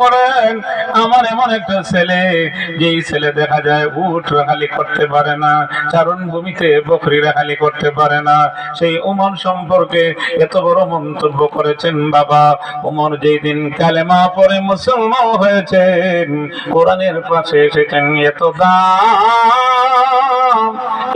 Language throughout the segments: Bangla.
করেন, আমার এমন একটা ছেলে, যেই ছেলে দেখা যায় উঠ রেখালি করতে পারে না চারণ ভূমিতে বকরি রেখালি করতে পারে না। সেই উমন সম্পর্কে এত বড় মন্তব্য করেছেন বাবা। উমর যেই দিন কালেমা পরে মুসলমান হয়েছেন, কোরআনের পাশে এসেছেন এত দাম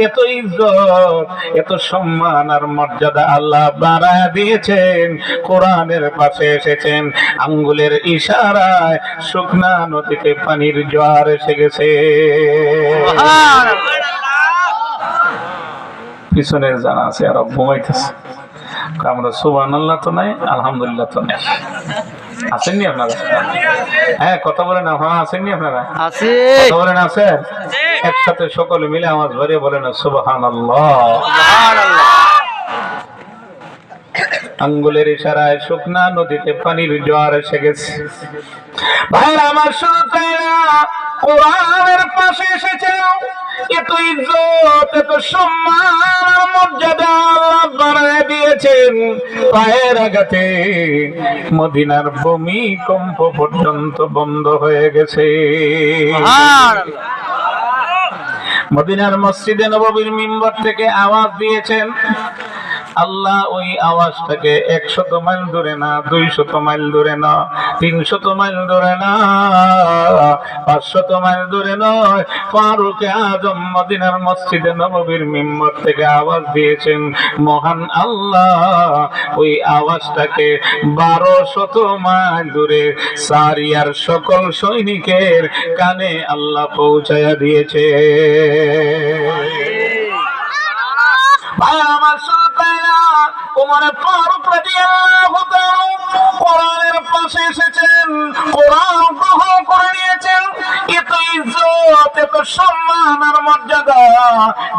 এত ইজ্জত এত সম্মান আর মর্যাদা আল্লাহ বাড়া দিয়েছেন। কোরআনের পাশে এসেছেন আঙ্গুলের ইশারায় শুকনা নদীতে পানির জোয়ার এসে গেছে। পিছনের জানা আছে আর ঘুমাইতেছে। আমরা সুবান আল্লাহ তো নাই আলহামদুলিল্লাহ তো নাই। আসেননি আপনারা? হ্যাঁ কথা বলেন হ্যাঁ আসেননি আপনারা? আছি কথা বলেন আছেন একসাথে সকলে মিলে আমার ধরে বলেন সুবাহান আঙ্গুলের ইশারায় শুকনা নদীতে পানির জোয়ার এসে গেছে। ভাইরা, আমার শুধু তাই না, কোরআনের পাশে এত ইজ্জত, এত সম্মান মর্যাদা বাড়ায় দিয়েছেন। পায়ের আঘাতে মদিনার ভূমিকম্প পর্যন্ত বন্ধ হয়ে গেছে। মদিনার মসজিদে নববীর মিম্বর থেকে আওয়াজ দিয়েছেন। আল্লাহ ওই আওয়াজটাকে একশত মাইল দূরে না, দুইশত মাইল দূরে না, তিনশত মাইল দূরে না, পাঁচশত মাইল দূরে নয়। ফারুকে আজম মদিনার মসজিদে নববীর মিম্বর থেকে আওয়াজ দিয়েছেন, মহান আল্লাহ, ওই আওয়াজটাকে বারো শত মাইল দূরে সারিয়ার সকল সৈনিকের কানে আল্লাহ পৌঁছায়া দিয়েছে। উমরে ফারুক রাদিয়াল্লাহু তাআলা কোরআনের পাশে এসেছেন। কোরআন এত সম্মান আর মর্যাদা।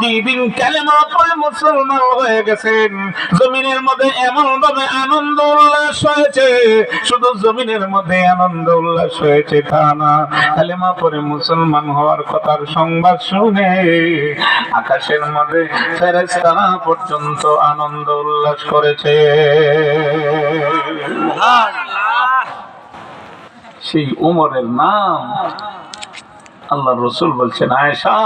যেদিন কালেমা পড়ে মুসলমান হয়ে গেছেন জমিনের মধ্যে এমন ভাবে আনন্দ উল্লাস হয়েছে শুধু জমিনের মধ্যে আনন্দ উল্লাস হয়েছে তা না। কালেমা পরে মুসলমান হওয়ার কথার সংবাদ শুনে আকাশের মধ্যে ফেরেশতারা পর্যন্ত আনন্দ উল্লাস করেছে। সেই উমরের নাম আল্লাহ রসুল বলছেন আয়েশা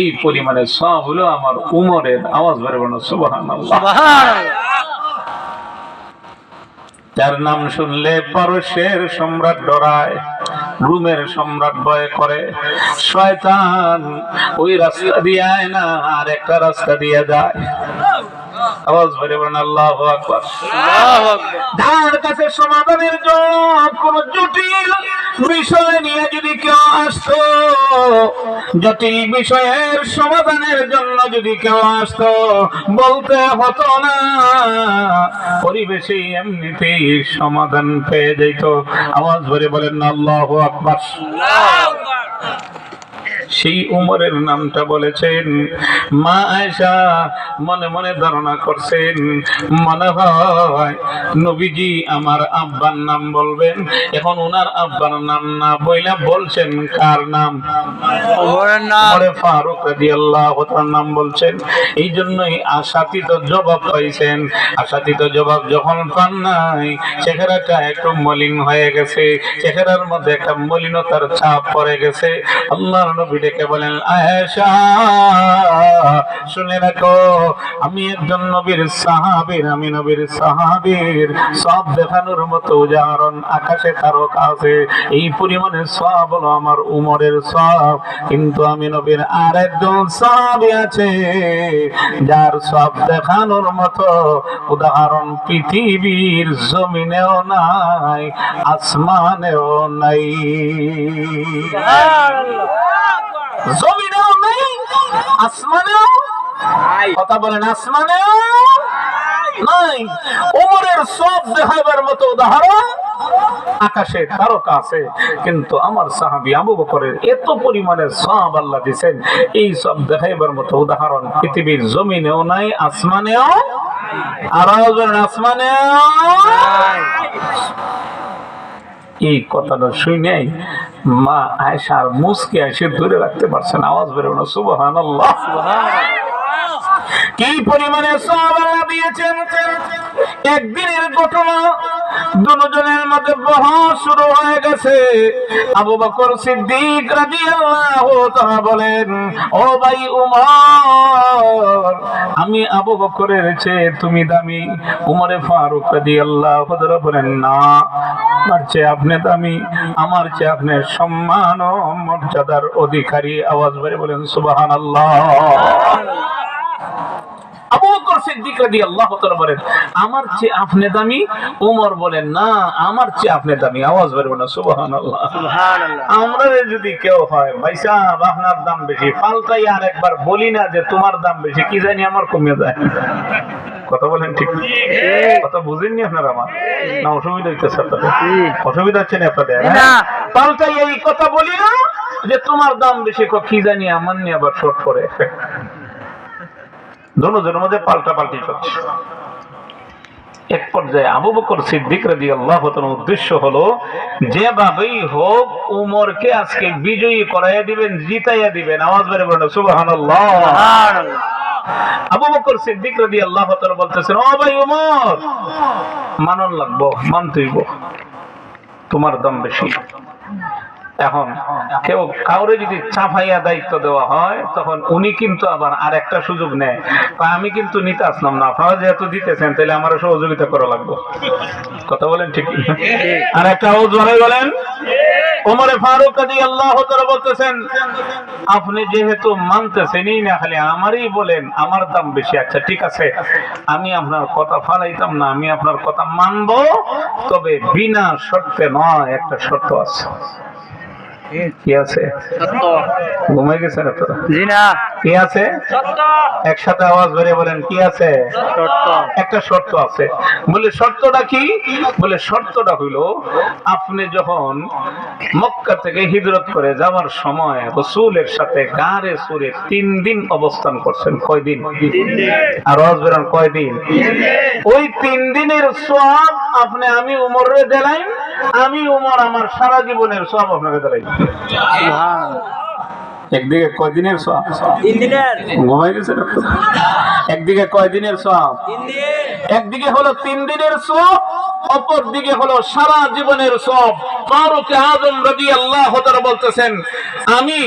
এই পরিমাণে সব হলো আমার উমরের আওয়াজ বেরোবে না সুবাহান যার নাম শুনলে পারস্যের সম্রাট ডরায় রুমের সম্রাট ভয় করে। শয়তান ওই রাস্তা দিয়ে আয় না আর একটা রাস্তা দিয়ে যায়। আওয়াজ ভরে বলেন আল্লাহ আকবার। ধার কাছে সমাধানের জন্য কোন জটিল বিষয় নিয়ে যদি কেউ আসত, জটিল বিষয়ের সমাধানের জন্য যদি কেউ আসত, বলতে হতো না। পরিবেশে এমনিতেই সমাধান পেয়ে যেত। আওয়াজ ধরে বলেন আল্লাহ আকবার। সেই উমরের নামটা বলেছেন। মা আয়সা মনে মনে ধারণা করছেন মনে হয় নবীজি আমার আব্বার নাম বলবেন। এখন ওনার আব্বার নাম না বইলা বলছেন কার নাম? ফারুক তাআলার নাম বলছেন। এই জন্যই আশাতীত জবাব পাইছেন। আশাতীত জবাব যখন পান নাই চেহারাটা একটু মলিন হয়ে গেছে। চেহারার মধ্যে একটা মলিনতার ছাপ পড়ে গেছে। আল্লাহর নবী ডেকে বলেন আয়েশা শুনে রাখো, আমি একজন নবীর সাহাবীর, আমি নবীর সাহাবীর। সব দেখানোর মতো উদাহরণ আকাশে তারকা আছে, এই পরিমাণে সব হলো আমার উমরের সব। কিন্তু আমি নবীর আর একজন সাহাবী আছে, যার সব দেখানোর মতো উদাহরণ পৃথিবীর জমিনেও নাই, আসমানেও নাই। জমিনেও নাই আসমানেও কথা বলেন আসমানেও নাই। ওমরের সব দেখাইবার মতো উদাহরণ আকাশে তারকা আছে কিন্তু আমার সাহাবি আবু বকরের এত পরিমাণে সব আল্লাহ দিছেন এই সব দেখাইবার মতো উদাহরণ পৃথিবীর জমিনেও নাই আসমানেও আর আসমানেও এই কথাটা শুনে মা আয়সা আর মুসকে এসে ধরে রাখতে পারছেন আওয়াজ বেরো না সুবহান কি পরিমাণে সব দিয়েছেন? একদিনের ঘটনা, দুজনের মধ্যে বহস শুরু হয়ে গেছে। আবু বকর সিদ্দিক রাদিয়াল্লাহু তাআলা বলেন, ও ভাই উমর, আমি আবু বকরের চেয়ে তুমি দামি। উমরে ফারুক রাদিয়াল্লাহু তাআলা বলেন, না, আমার চেয়ে আপনি দামি। আমার চেয়ে আপনি সম্মান ও মর্যাদার অধিকারী। আওয়াজ বেড়ে বলেন, সুবহানাল্লাহ। আবু সিদ্দিক রাদিয়াল্লাহু তাআলা বলেন আমার চেয়ে আপনি দামি? উমর বলেন না আমার চেয়ে আপনি দামি। আওয়াজ বের না সুবহানাল্লাহ। আমরা যদি কেউ হয় ভাই সাহেব আপনার দাম বেশি। পাল্টাই আর একবার বলি না যে তোমার দাম বেশি। কি জানি আমার কমে যায়। কথা বলেন ঠিক কথা বুঝেননি আপনারা আমার? না অসুবিধা আপনাদের। অসুবিধা হচ্ছে না আপনাদের। হ্যাঁ? পাল্টাই এই কথা বলি না যে তোমার দাম বেশি ক- কি জানি আমার নিয়ে আবার শর্ট করে। দুজনের মধ্যে পাল্টা পাল্টি চলছে। এক পর্যায়ে আবু বকর সিদ্দিক রাজি আল্লাহ উদ্দেশ্য হলো যেভাবেই হোক উমরকে আজকে বিজয়ী করাইয়া দিবেন জিতাইয়া দিবেন আওয়াজ বেড়ে বলেন সুবাহান আবু বকর সিদ্দিক রাজি আল্লাহ বলতেছেন ও ভাই উমর মানন লাগবো মানতেইব। তোমার দাম বেশি। এখন কেউ কাউরে যদি চাপাইয়া দায়িত্ব দেওয়া হয় তখন উনি কিন্তু আবার আর একটা সুযোগ নেয়। কয়, আমি কিন্তু নিতে আসলাম না। আপনারা যেহেতু দিতেছেন তাহলে আমার সহযোগিতা করা লাগবে। কথা বলেন ঠিক? আর একটা বাড়াই বলেন। ওমরে ফারুক কাজী আল্লাহ বলতেছেন আপনি যেহেতু মানতেছেনই না খালি আমারই বলেন আমার দাম বেশি। আচ্ছা ঠিক আছে আমি আপনার কথা ফালাইতাম না আমি আপনার কথা মানবো তবে বিনা শর্তে নয় একটা শর্ত আছে। কি আছে? ঘুমাই গেছেন আপনারা জি না কি আছে? একসাথে আওয়াজ ধরে বলেন কি আছে? একটা শর্ত আছে। বলে শর্তটা কি? বলে শর্তটা হইল আপনি যখন মক্কা থেকে হিজরত করে যাওয়ার সময় রসুলের সাথে গাড়ে সুরে তিন দিন অবস্থান করছেন কয়দিন আর আওয়াজ বেরোন কয়দিন ওই তিন দিনের সব আপনি আমি উমরে দিলাম আমি উমর আমার সারা জীবনের সব আপনাকে দিলাই একদিকে কয়দিনের সব ঘুমাই গেছে একদিকে কয়দিনের সব একদিকে হলো তিন দিনের সব অপর দিকে হলো সারা জীবনের সব। ফারুক আজম রাজি আল্লাহ বলতেছেন আমি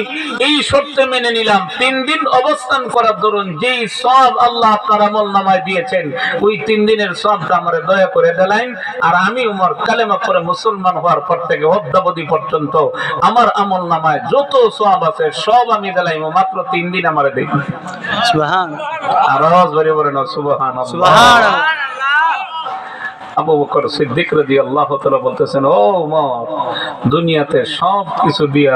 এই শর্তে মেনে নিলাম তিন দিন অবস্থান করার দরুন যেই সব আল্লাহ আপনার আমল নামায় দিয়েছেন ওই তিন দিনের সবটা আমার দয়া করে দিলেন আর আমি উমর কালেমা করে মুসলমান হওয়ার পর থেকে অদ্যাবধি পর্যন্ত আমার আমল নামায় যত সব আছে সব আমি দিলাম মাত্র তিন দিন আমার দেখি সুবহান। আর বলে না সুবহান সুবহান। আবু বকর সিদ্দিক রাদিয়াল্লাহু তাআলা বলতেছেন ও উমর দুনিয়াতে সব কিছু দিয়া